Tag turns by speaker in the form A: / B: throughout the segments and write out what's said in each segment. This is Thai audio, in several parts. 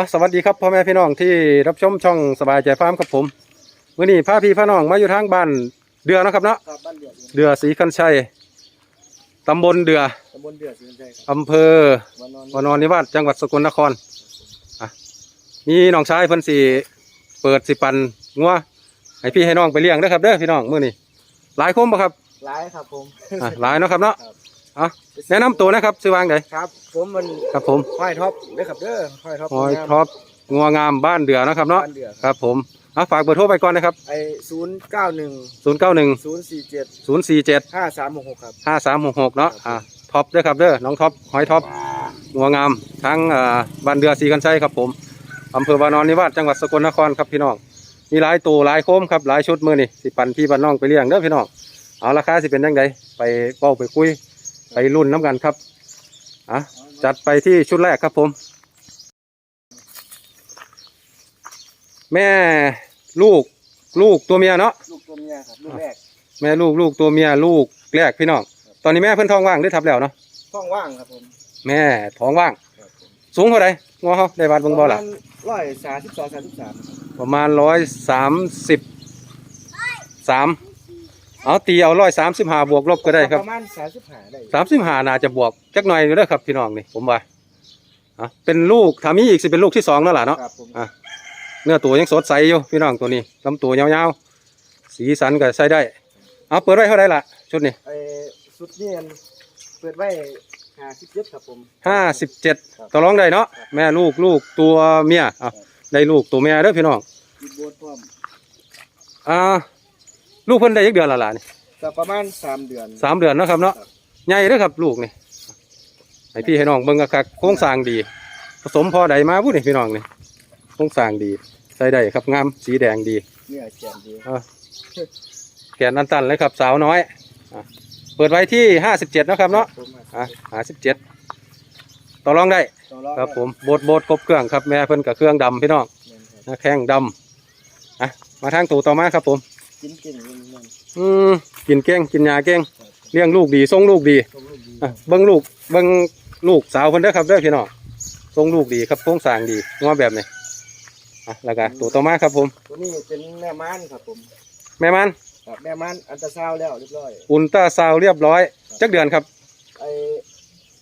A: อ๋อสวัสดีครับพ่อแม่พี่น้องที่รับชมช่องสบายใจฟาร์มครับผมวันนี้พาพี่พาน้องมาอยู่ทางบ้านเดือเนาะครับเนาะ
B: ครับบ้านเดือด
A: เดือศรีคันชัยตำบลเดือ
B: ตำบลเดือดสินใจครับ
A: อำเภอ
B: วันนอน
A: วานอนนิวาสจังหวัดสกลนครอะมีน้องชายเพิ่นสิเปิดสิปันงัวให้พี่ให้น้องไปเลี้ยงเด้อครับเด้อพี่น้องมื้อนี้หลายคมบ่ครับ
B: ร้ายครับผม
A: อะหลายเนาะครับเนาะ
B: ครับ
A: อะแนะนำตัวนะครับชื่อวางได
B: ครับ ผมมัน
A: ครับผม
B: ห้อยท็อปเด้อครับเด้อห้อยท็อป
A: หอยท็อปงัวงามบ้านเดือเนาะครับเนาะ
B: บ้านเดือด
A: ครับผมเอาฝากเบอร์โทรไปก่อนนะครับ
B: ไอศูนย์เก้าหนึ่ง
A: 091
B: ศูนย์สี่เจ็ด
A: 047
B: ห้าสามหกหกครับ
A: ห้าสามหกหกเนาะอ่าท็อปเด้อครับเด้อน้องท็อปหอยท็อปหัวงามทั้งอ่าบ้านเดือสีกันไส้ครับผมอำเภอวานอนนิวาสจังหวัดสกลนครครับพี่น้องมีหลายตัวหลายโคมครับหลายชุดมือนี่สิปันพี่บ้านน้องไปเลี้ยงเด้อพี่น้องเอาราคาสิเป็นยังไงไปเป้าไปคุย ไปรุ่นน้ำกันครับอะจัดไปที่ชุดแรกครับผม แม่ลูกลูกตัวเมียเนาะ
B: ลูกตัวเมียครับลูกแรก
A: แม่ลูกลูกตัวเมียลูกแรกพี่น้องตอนนี้แม่เพิ่นท้องว่างได้ทับแล้วเนาะ
B: ท้องว่างครับผม
A: แม่ท้องว่าง
B: ครับผม
A: สูงเท่าไหร่งอเขาได้บาดเบิ่งบ่ล่ะ
B: ร้อยสามสิบสองสามสิบสาม
A: ประมาณร้อยสามสิบสาม เอาตีเอาร้อยสามสิบห้าบวกลบก็ได้ครับ
B: ประมาณสามสิบห้าได้
A: สามสิบห้าน่าจะบวกจักหน่อยอยู่เด้อครับพี่น้องนี่ผมว่าอะเป็นลูกถ้ามีอีกสิเป็นลูกที่สองแล้วล่ะเนาะ
B: ครับผม
A: อะเนื้อตัวยังสดใสอยู่พี่น้องตัวนี้ลำตัวยาวๆสีสันก็ใช้ได้ เอาเปิดไว้เท่าไหร่ล่ะชุดนี้
B: ไอสุดเนี่ยเปิดไว้ห้าสิบเจ็ดครับผม
A: ห้าสิบเจ็ด
B: ครับ
A: ต่อรองได้เนาะแม่ลูกลูกตัวเมียอะได้ลูกตัวเมียเด้อพี่น้อง
B: มีโบสพร้อม
A: อ่า ลูกเพิ่นได้ยักเดือนและล่ะนี่
B: ก็ประมาณสามเดือน
A: สามเดือนเนาะครับเนาะใหญ่เด้อครับลูกนี่ให้พี่ให้น้องเบิ่งกะคักโครงสร้างดี ผสมพอใดมาพูดนี่พี่น้องนี่โครงสร้างดี ใส่ได้ครับงามสีแดงดี
B: เนี่ยเขียนดี
A: อะแกนอันตันเลยครับสาวน้อยอะเปิดไว้ที่ห้าสิบเจ็ดนาะครับเนาะ
B: ผม
A: อะห้าสิบเจ็ดต่อรองได้
B: ต่อรอง
A: ครับผมโบดโบดครบเครื่องครับแม่เพิ่นกับเครื่องดำพี่น้อง
B: แม่นครับ
A: หน้าแข้งดำอะมาทางตัวต่อมาครับผม
B: กินเก่งเลยมัน
A: อืมกินเก่งกินยาเก่งเลี้ยงลูกดีส่งลูกดี
B: ตรงลูกดี
A: อะเบิ้งลูกเบิ้งลูกสาวเพิ่นเด้อครับเด้อพี่น้องส่งลูกดีครับโครงสร้างดีงอแบบนี้อะแล้วก็ตัวต่อมาครับผม
B: ตัวนี้เป็นแม่ม่านครับผม
A: แม่มัน
B: ครับแม่ม่านอันตราซาวด์แล้วเรียบร้อย
A: อุลตราซาวด์เรียบร้อยจักเดือนครับ
B: ไอ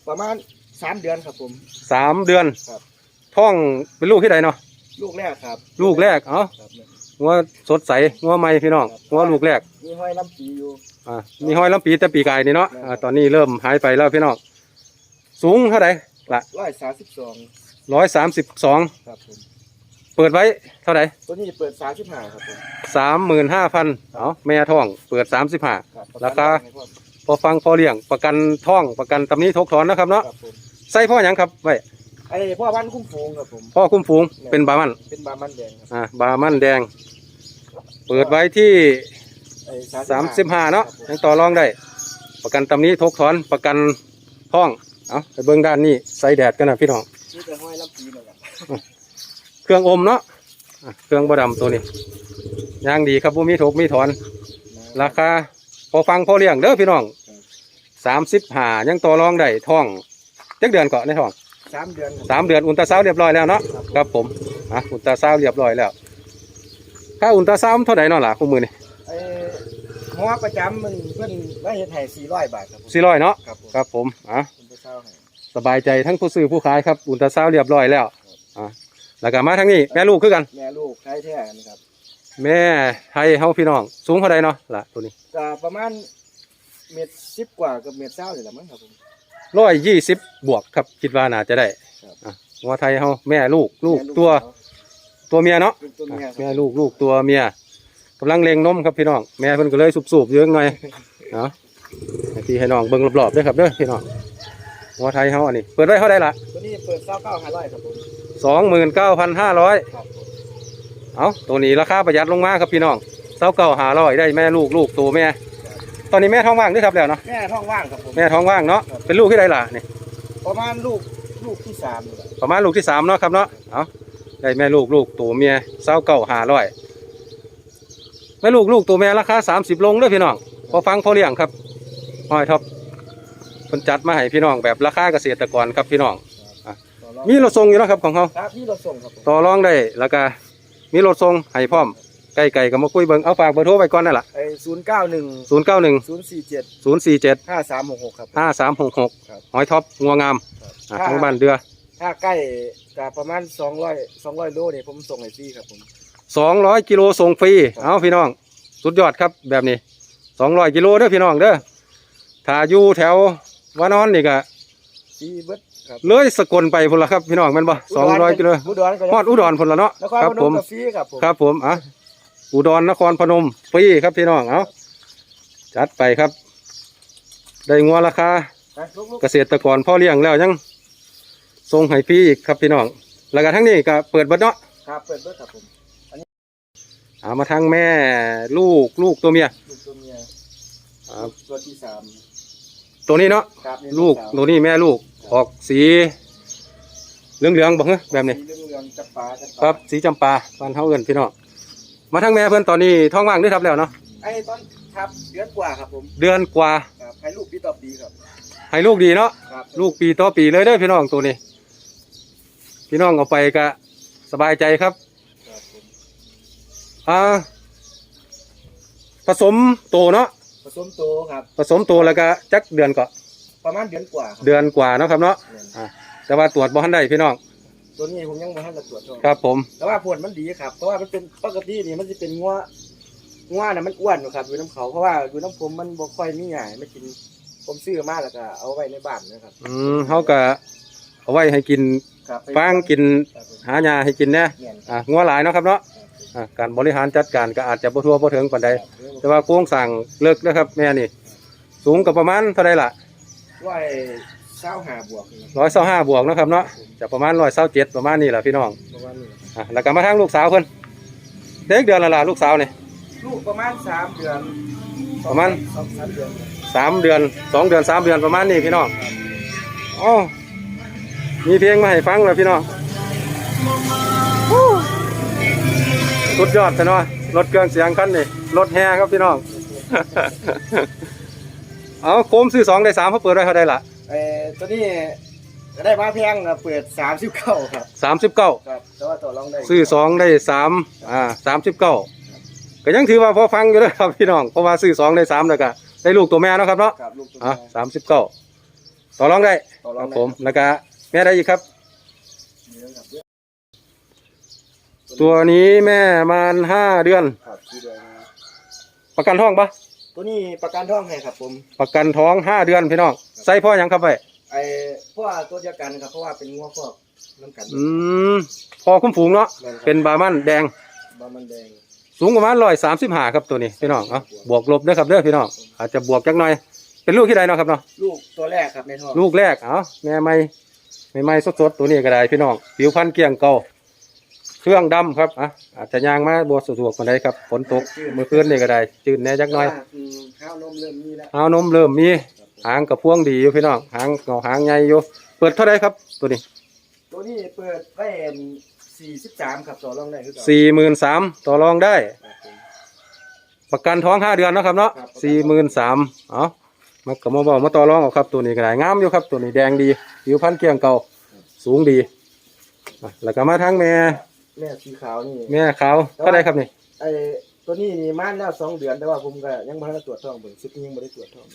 B: ประมาณสามเดือนครับผม
A: สามเดือน
B: ครับ
A: ท้องเป็นลูกที่ใดเนาะ
B: ลูกแรกครับ
A: ลูกแรกเอ้า
B: ครับเนี่ย
A: งัวสดใสงัวใหม่พี่น้องงัวลูกแรก
B: มีห้อยลำปีอยู่
A: อ่ามีห้อยลำปีแต่ปีกายนี่เนาะอ่าตอนนี้เริ่มหายไปแล้วพี่น้องสูงเท่าไหร่ละ
B: ร้อยสามสิบสอง
A: ร้อยสามสิบสอง
B: ครับผม
A: เปิดไว้เท่าไหร่
B: ตัวนี้เปิดสามสิบห้าครับผม
A: สามหมื่นห้าพันเอาแม่ท้อง เปิดสามสิบห้า
B: ครับ
A: ราคา
B: ให้พ่อ
A: พอฟังพอเลี้ยงประกันท้องประกันตำหนี้ทกถอนนะครับเนาะ
B: ครับผม
A: ใส่พ่อหยังครับไว้
B: ไอพ่อบ้านคุ้มฟูงครับผม
A: พ่อคุ้มฟูงเป็นบามัน
B: เป็นบามันแดงครับ
A: อ่าบามันแดง เปิดไว้ที่
B: ไอ
A: สามสิบห้าเนาะยังต่อรองได้ ประกันตำหนี้ทกถอนประกันท้องเอาไปเบิ้งด้านนี้ใส่แดดกันนะพี่น้อง
B: นี่แต่ห้อยลำปีนั่นแหละ
A: เครื่องอมเนาะอะเครื่องบดำตัวนี้ย่างดีครับบ่มีถกมีถอน ราคาพอฟังพอเลี้ยงเด้อพี่น้องสามสิบห้ายังต่อรองได้ท้องจักเดือนเกาะในท้อง
B: สามเดือนครับ
A: สามเดือนอุลตราซาวด์เรียบร้อยแล้วเนาะ
B: ครับ
A: ครับผมอะอุลตราซาวด์เรียบร้อยแล้ว ค่าอุลตราซาวด์เท่าไหร่เนาะล่ะคู่มือนี่
B: ไอหมอประจำมันเพิ่นได้เห็นให้สี่ร้อยบาทครับผม
A: สี่ร้อยเนาะ
B: ครับผม
A: ครับผมอะ
B: ผมไปเช่าให้
A: สบายใจทั้งผู้ซื้อผู้ขายครับอุลตราซาวด์เรียบร้อยแล้วอะแล้วก็มาทางนี้แม่ลูกคือกัน
B: แม่ลูกใช้แท้กันครับ
A: แม่ไทยเฮาพี่น้อง สูงเท่าไหร่เนาะล่ะตัวนี้
B: ก็ประมาณเม็ดสิบกว่ากับเม็ดเศร้าเลยละมั้งครับผม
A: ร้อยยี่สิบบวกครับคิดว่าน่าจะได้
B: ครับ
A: อะงัวไทยเฮาแม่ลูกลูก
B: แม่
A: ตัว
B: เขา
A: ตัวเมียเนาะ
B: เป็นตัวเมีย
A: อะ
B: ครับ
A: แม่ลูกลูกตัวเมียกำลังเลงนมครับพี่น้องแม่เพิ่นก็เลยสูบๆเยอะหน่อยเนาะให้พี่ให้น้องเบิ่งรอบๆด้วยครับเด้อพี่น้องงัวไทยเฮาอันนี้เปิดไว้เท่าไหร่ล่ะ
B: ตัวนี้เปิดเศร้าเก้าห้าร้อยครับผม
A: สองหมื่นเก้าพันห้าร้อย
B: ครับผม
A: เอาตัวนี้ราคาประหยัดลงมาครับพี่น้องเสาเก่าหาร้อยได้แม่ลูกลูกตัวแม่ ตอนนี้แม่ท้องว่างด้วยครับแล้วเนาะ
B: แม่ท้องว่างครับผม
A: แม่ท้องว่างเนาะเป็นลูกที่ใดล่ะนี่
B: ประมาณลูกลูกที่สามนี่แหละ
A: ประมาณลูกที่สามเนาะครับเนาะเอา ได้แม่ลูกลูกตัวเมียเสาเก่าหาร้อยแม่ลูกลูกตัวแม่ราคาสามสิบลงเด้อพี่น้องพอฟังพอเลี้ยงครับห้อยท็อปคนจัดมาให้พี่น้องแบบราคาเกษตรกรครับพี่น้อง
B: ต่อรรอง
A: มีรถส่งอยู่เนาะครับของเขา
B: ครับนี่เราส่งครับผม
A: ต่อรองได้แล้วก็มีรถส่งให้พร้อมใกล้ๆก็มาคุยเบิ่งเอาฝากเบอร์โทรไว้ก่อนนั่นล่ะ
B: ไอ้ศูนย์เก้าหนึ่ง
A: 091
B: ศูนย์สี่เจ็ด
A: 047
B: ห้าสามหกหกครับ
A: 5366
B: ครับ
A: หอยท็อปงัวงามอะ
B: ถ้า
A: ทางบ้านเดือ
B: ถ้าใกล้ กับประมาณสองร้อยสองร้อยโลเนี่ยผมส่งให้ฟรีครับผม
A: 200กิโลส่งฟรีเอาพี่น้อง สุดยอดครับแบบนี้200กิโลเด้อพี่น้องเด้อถ้าอยู่แถววานอนนี่ก็
B: ฟรีเบิดครับ
A: เลยสกลไปพุ่นละครับพี่น้องแม่นบ่200กิโล
B: อุดรก็
A: ฮอดอุดรพุ่นละเนาะ
B: นคร
A: ค
B: พ
A: รับ
B: น
A: ผม ม
B: กับฟรีครับผม
A: ครับผมอะอุดรนครพนมฟรีครับพี่น้องเอาจัดไปครับ ได้งัวราคา
B: ไปลุก
A: เกษตรกรพ่อเลี้ยงแล้วยัง ส่งให้ฟรีอีกครับพี่น้อง แล้วก็ทั้งนี้ก็เปิดเบัดเนาะ
B: ๆครับเปิดเบิดครับผม
A: เอามาทั้งแม่ลูกลูกตัวเมีย
B: ลูกตัวเมีย
A: ครับ
B: ตัวที่สาม
A: ตัวนี้เนาะ
B: ครับนี่
A: ลูก
B: สาว
A: ตัวนี้แม่ลูกออกสีเหลืองๆบ่เหรอแบบนี้
B: สีเหลืองๆจับปลาจับปลา
A: ครับสีจำปาบ้านเฮาเอิ้นพี่น้องมาทั้งแม่เพิ่นตอนนี้ท้องว่างด้วยครับแล้วเนาะ
B: ไอ้ตอนครับเดือนกว่าครับผม
A: เดือนกว่า
B: ครับให้ลูกพี่ตอบดีครับ
A: ให้ลูกดีเนาะ
B: ครับ
A: ลูกปีต่อปีเลยเด้อพี่น้องตัวนี้ พี่น้องเอาไปก็สบายใจครับ
B: ครับผม
A: อ่าผสมโตเนาะ
B: ผสมโตครับ
A: ผสมโตแล้วก็จักเดือนก็
B: ประมาณเดือนกว่าครับ
A: เดือนกว่าเนาะครับเนาะ
B: เนี่ย
A: อ่าแต่ว่าตรวจบ่ทันได้พี่น้อง
B: ตัวนี้ผมยังไม่ให้เราตรวจท้อง
A: ครับ ผม
B: แต่ว่าผลมันดีครับ เพราะว่ามันเป็นปกตินี่มันจะเป็นงัวงัวน่ะมันอ้วนอยู่ครับอยู่น้ำเขาเพราะว่าอยู่น้ำผมมันบ่ค่อยมีหยายไม่กินผมซื้อมาแล้วก็เอาไว้ในบ้านนะครับ
A: อืมเฮาก็เอาไว้ให้กิน
B: ครับ
A: ฟางกิน
B: ครับผม
A: หายาให้กินแน่
B: เนี่ย
A: อ่างัวหลายเนาะครับเนาะอ่าการบริหารจัดการก็อาจจะบ่ทั่วบ่ถึงปานใดแต่ว่าโครงสร้างเลิกนะครับแม่นี่ สูงก็ประมาณเท่าใดล่ะ
B: ร้อยเศร้าหาบวกนี่
A: 125บวกเนาะครับเนาะจะประมาณ127ประมาณนี้ล่ะพี่น้อง
B: ประมาณนี้
A: อะแล้วก็มาทางลูกสาวเพิ่นเด็กเดือนละล่ะลูกสาวนี่
B: ลูกประมาณสามเดือน
A: ประมาณ
B: สองสามเดือน
A: สามเดือนสองเดือนสามเดือนประมาณนี้พี่น้องอ๋อ มีเพลงมาให้ฟังเลยพี่น้องฮู้สุดยอดแต่เนาะรถเครื่องเสียงคันนี่รถแฮครับพี่น้อง เอาโคมซื้อสองได้สามเขาเปิดไว้เท่าไดล่ะ
B: เอ่อตัวนี้ก็ได้มาแพงอะเปิดสามสิบเก้าครับ
A: สามสิบเก้า
B: ครับแต่ว่าต่อรองได้
A: ซื้อสองได้สามอ่าสามสิบเก้าก็ยังถือว่าพอฟังอยู่นะครับพี่น้องเพราะว่าซื้อสองได้สามแล้วก็ได้ลูกตัวแม่เนาะครับเนาะ
B: ครับลูกตัว
A: อะ
B: แม่
A: สามสิบเก้าต่อรองได้
B: ต่อ
A: ค
B: รอ
A: รั
B: ง
A: บ
B: ได้
A: ผมแล้วก็ แม่ได้อีกครับ
B: เดือนครับ
A: ตัวนี้แม่มันห้าเดือน
B: ครับที่เดือนนะ
A: ประกันท้องปะ
B: ตัวนี้ประกันท้องให้ครับผม
A: ประกันท้องห้าเดือนพี่น้องใส่พ่อหยังครับไป
B: ไอ้เพราะว่าตัวเดียวกันครับเพราะว่าเป็นงัวฟอกน้ำกัน
A: อืมพอคุ้มฝูงเนาะ
B: แม่นครับ
A: เป็นบามันแดง
B: บามันแดง
A: สูงประมาณร้อยสามสิบห้าครับตัวนี้พี่น้องเอาบวกลบเด้อครับเด้อพี่น้องอาจจะบวกจักหน่อย เป็นลูกที่ใดเนาะครับเนาะ
B: ลูกตัวแรกครับในท้อง
A: ลูกแรกเอาแม่ไม่ ไม่ไม่สดๆตัวนี้ก็ได้พี่น้องผิวพรรณเกลี่ยงเก่าเครื่องดำครับอะอาจจะยางมาบวสะดวกมาได้ครับฝนตกเมื่อคืนนี่ก็ได้จืดแหน่จักหน่อยา
B: อืมข้าวนมเริ่มมีแล้ว
A: เอานมเริ่มมี หางกับพวงดีอยู่พี่น้องหางเงาหางใหญ่อยู่เปิดเท่าไรครับ ตัวนี้
B: ตัวนี้เปิดไว้สี่สิบสามครับต่อรองได้คือต่อ
A: สี่หมื่นสามต่อรองได้
B: ครับผม
A: ประกันท้องห้าเดือนเนาะครับเนาะ
B: ครับ
A: สี่หมื่นสามเอา มากับมาบอกมาต่อรองเอาครับ ตัวนี้ก็ได้งามอยู่ครับ ตัวนี้แดงดีผิวพรรณเกลี่ยงเก่าสูงดีอะแล้วก็มาทั้งแม่
B: แม่สีขาวนี่
A: แม่ขาวเท่าไรครับนี่
B: ไอ้ตัวนี้นี่ม่านแล้วสองเดือนแต่ว่าผมก็ยังไม่ได้ตรวจท้องเบิ่งชุดนี้ยังไม่ได้ตรวจท้อง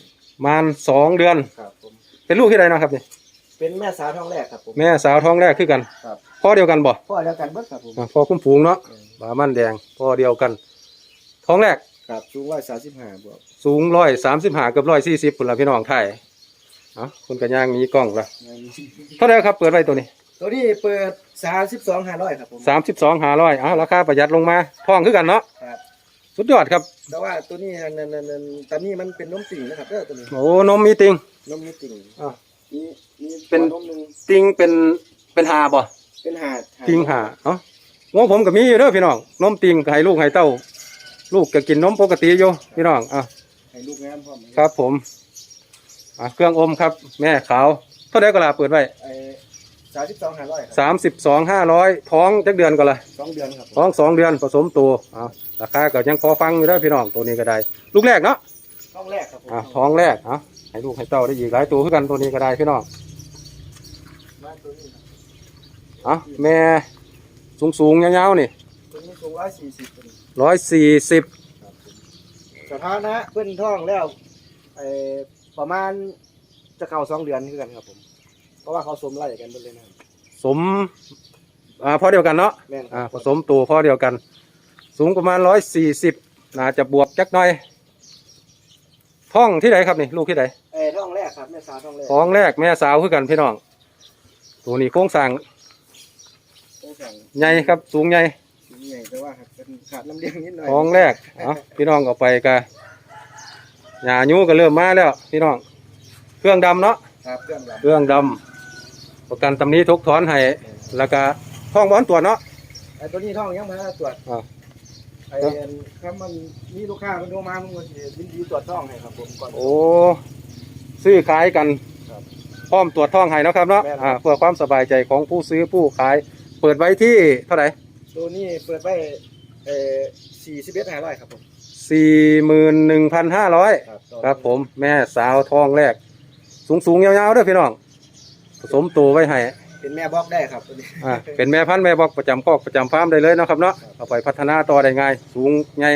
A: มานสองเดือน
B: ครับผม
A: เป็นลูกที่ใดเนาะครับนี่
B: เป็นแม่สาวท้องแรกครับผม
A: แม่สาวท้องแรกคือกัน
B: ครับ
A: พ่อเดียวกันบ่
B: พ่อเดียวกันเบิดครับผม
A: อะพ่อคุ้มฝูงเนาะบามันแดงพ่อเดียวกัน ท้องแรก
B: ครับสูงร้อยสามสิบห้าบวก
A: สูงร้อยสามสิบห้ากับร้อยสี่สิบคนละพี่น้องไทยเอะคุณกันย่างหนี้กล้องละเท่าไหรครับเปิดไว้ตัวนี้
B: ตัวนี้เปิดสามสิบสองห้าร้อยครับผม
A: สามสิบสองหาร้อยอะราคาประหยัดลงมาท้องคือกันเนาะ
B: ครับ
A: สุดยอดครับ
B: แต่ว่าตัวนี้นั่นนั่นนั่นตอนนี้มันเป็นนมติ่งนะครับเด้อตัวนี้
A: โอ้นมมีติง
B: นมมีติ่ง
A: อะ
B: มีมี
A: เป็น
B: นมหนึ่ง
A: ติงเป็นเป็นหาบ่
B: เป็นหาด
A: ติงหาเอ้าง้อผมกับมีอยู่เด้อพี่น้องนมติงให้ลูกให้เต้า ลูกก็กินนมปกติอยู่พี่น้องอะ
B: ให้ลูกงามพร้อม
A: ครับผมอะเครื่องอมครับ แม่ขาวเท่าไหรก็ลาเปิดไว้
B: ไอ้สามสิบสองห้าร้อยครับ
A: สามสิบสองห้าร้อยท้องจักเดือนก็ละ
B: สองเดือนครับผม
A: ท้องสองเดือนผสมตัวอะราคาก็ยังพอฟังอยู่ได้อพี่น้องตัวนี้ก็ได้ ลูกแรกเนาะ
B: ท้องแรกครับผม
A: อะท้องแรกอะให้ลูกให้เต้าได้อีกหลายตัวคือกันตัวนี้ก็ได้พี่น้อง
B: มาตัวนี้ครับ
A: เอะแม่สูงสูงๆยาวๆนี่
B: ตัวนี้สู งร้อยสี่สิบ
A: ร้อยสี่สิบ
B: สถานะเพิ่นท้องแล้วไอ้ประมาณจะเข้าสองเดือนคือกันครับผม เพราะว่าเขาสมไล่กันหมดเลยนะ
A: สมอ่าพอเดียวกันเนาะ
B: แม่นค
A: อ่า
B: รับ
A: ผสมตัวพอเดียวกัน สูงประมาณร้อยสี่สิบน่าจะบวกจักหน่อย ท้องที่ไหนครับนี่ ลูกที่ไหน
B: เอ้ท้องแรกครับแม่สาวท้องแรก
A: ท้องแรกแม่สาวคือกันพี่น้อง ตัวนี้โค้งสร้าง
B: ต้องสั่ง
A: ใหญ่ครับ สูงใหญ่
B: ใหญ่แต่ว่าเป็นขาดน้ำเลี้ยงนิดหน่อย
A: ท้องแรกเอาพี่น้องเอาไปกะหญ้ายูก็เริ่มมาแล้ว พี่น้อง เครื่องดำเนาะ
B: ครับเครื่องด
A: เครื่องดำประกันตำหนี้ทุกถอนให้ แล้วก็ท้องบอนตัวจเนาะำ
B: ไอ้ตัวนี้ท้องยังมาตรวจ
A: อ่า
B: ไอ้ถ้ามันมีลูกค้ามันโทรมามันก็สิยินดีตรวจท้องให้ครับผมก่อน
A: โอ้ ซื้อขายกัน
B: ครับ
A: พร้อมตรวจท้องให้เนาะครับเนาะ
B: แม่นครับ
A: อ่าเพื่อความสบายใจของผู้ซื้อผู้ขาย เปิดไว้ที่เท่าไหร่
B: ตัวนี้เปิดไปเอ่อสี่สิบเอ็ดห้าร้อยครับผม
A: สี่หมื่นหนึ่งพันห้าร้อย
B: ครับ
A: ครับผมแม่สาวทองแรก สูงสูงๆยาวๆเด้อพี่น้อง ผสมตัวไว้ให้
B: เป็นแม่บล็อกได้ครับตัวนี้
A: อ่าเป็นแม่พันธุ์แม่บอกประจำคอกประจำฟาร์มได้เลยเนาะครับเนาะ
B: ครับ
A: เอาไปพัฒนาต่อได้ง่าย สูงใหญ่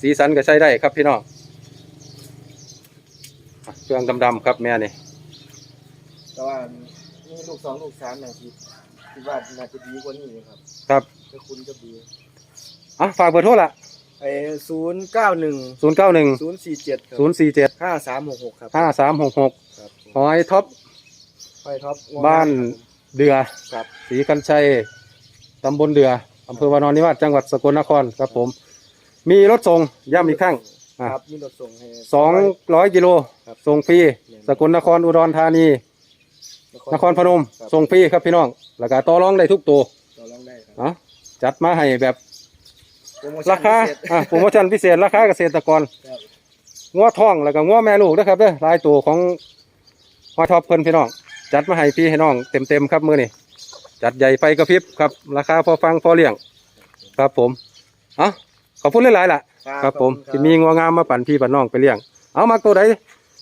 A: สีสันก็ใช้ได้ครับพี่น้องอะเครื่องดำๆครับแม่นี่
B: แต่ว่ามีลูกสองลูกสามเนี่ยคิดคิดว่าน่าจะดีกว่านี้ครับ
A: ครับ
B: จะคุณจะดี
A: อะฝากเบอร์โทรละ
B: ไอ้ศูนย์เก้าหนึ่ง
A: ศูนย์เก้าหนึ่ง
B: ศูนย์สี่เจ็ด
A: ศูนย์สี่เจ็ด
B: ห้าสามหกหกครับ
A: ห้าสามหกหก
B: ครับผม
A: หอยท็อป
B: ไปท็อป
A: บ้าน เดือ
B: ครับ
A: ศรีกันชัย ตำบลเดืออำเภอวานอนนิวาสจังหวัดสกลนครครับผม มีรถส่งย้ำอีกครั้ง อะ
B: ครับมีรถส่งให้
A: สองร้อยกิโล
B: ครับ
A: ส่งฟรี สกลนครอุดรธานี นครพนม
B: ครับ
A: ส่งฟรีครับพี่น้อง แล้วก็ต่อรองได้ทุกตัว
B: ต่อรองได้ครับ
A: เนาะ จัดมาให้แบบ
B: โปรโมชั่น
A: ราคา
B: พิเศษ
A: อะโปรโมชั่นพิเศษราคาเกษตรกร
B: ครับ
A: งัวทองแล้วก็งัวแม่ลูกนะครับเด้อรายตัวของหอยทอปเพิ่นพี่น้อง จัดมาให้พี่ให้น้องเต็มเต็มๆครับมือนี่จัดใหญ่ไฟกระพริบครับ ราคาพอฟังพอเลี้ยง ครับผมเอะขอบคุณหลายๆล่ะ ครับผม
B: ขอ
A: ที่
B: ณ
A: มีงัวงามมาปั่นพี่ปั่นน้องไปเลี้ยง เอามาตัวใด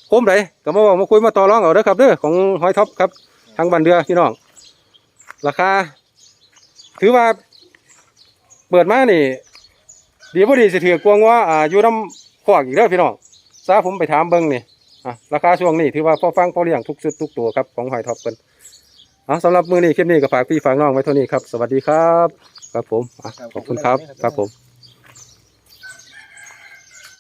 A: โคมใดก็มาบอกมาคุยมาต่อรองเอาเด้อครับเด้อของหอยท็อปครับทางบันเดือพี่น้อง ราคา ถือว่า เปิดมานี่ ดีบ่ดีสิถือกวงว่าอ่าอยู่น้ำขวากอีกเด้อพี่น้องซาผมไปถามเบิ้งนี่อะราคาช่วงนี้ถือว่าพอฟังพอเลี้ยงทุกชุดทุกตัวครับของหอยท็อปเพิ่นเอสำหรับมือนี้คลิปนี้ก็ฝากพี่ฝากน้องไว้เท่านี้ครับ สวัสดีครับ ครับผมอะขอบคุณครับครับผม